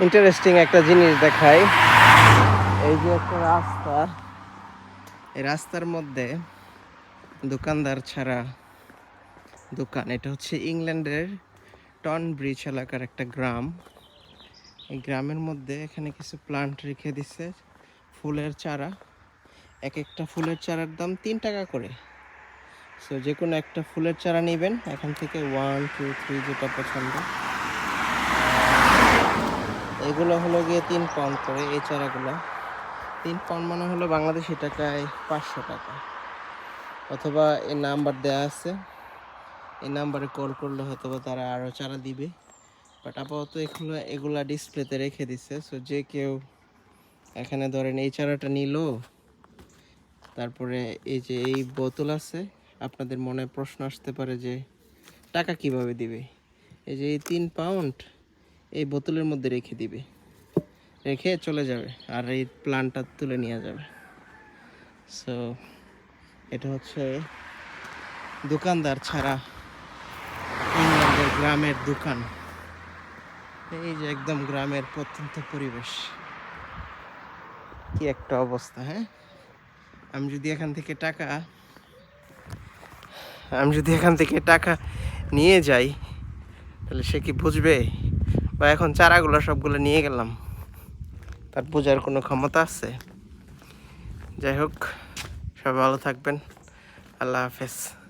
Interesting একটা জিনিস দেখাই। এই যে একটা রাস্তা। এই রাস্তার মধ্যে দোকানদার ছাড়া দোকান, এটা হচ্ছে ইংল্যান্ডের টন ব্রিজ এলাকার একটা গ্রাম। এই গ্রামের মধ্যে এখানে কিছু প্লান্ট রেখে দিছে, ফুলের চারা। এক একটা ফুলের চারার দাম তিন টাকা করে। সো যে কোনো একটা ফুলের চারা নেবেন, এখান থেকে ওয়ান টু থ্রি যেটা পছন্দ। এগুলো হলো গিয়ে তিন পাউন্ড করে এই চারাগুলো। তিন পাউন্ড মানে হলো বাংলাদেশি টাকায় পাঁচশো টাকা। অথবা এই নাম্বার দেওয়া আছে। এই নাম্বারে কল করলে হয়তো বা তারা আরও চারা দিবে। বাট আপাতত এগুলো এগুলা ডিসপ্লেতে রেখে দিচ্ছে সো যে কেউ এখানে ধরেন এই চারাটা নিল, তারপরে এই যে এই বোতল আছে, আপনাদের মনে প্রশ্ন আসতে পারে যে টাকা কীভাবে দিবে? এই যে এই তিন পাউন্ড এই বোতলের মধ্যে রেখে দিবে। রেখে চলে যাবে আর এই প্লান্টটা তুলে নিয়ে যাবে। সো এটা হচ্ছে দোকানদার ছাড়া ইংল্যান্ডের গ্রামের দোকান। এই যে একদম গ্রামের প্রত্যন্ত পরিবেশ। কি একটা অবস্থা হ্যাঁ? আমি যদি এখান থেকে টাকা, আমি যদি এখান থেকে টাকা নিয়ে যাই, তাহলে সে কি বুঝবে? বা এখন চারাগুলো সবগুলো নিয়ে গেলাম। তার বোঝার কোনো ক্ষমতা আছে? যাই হোক, সবাই ভালো থাকবেন। আল্লাহ হাফেজ।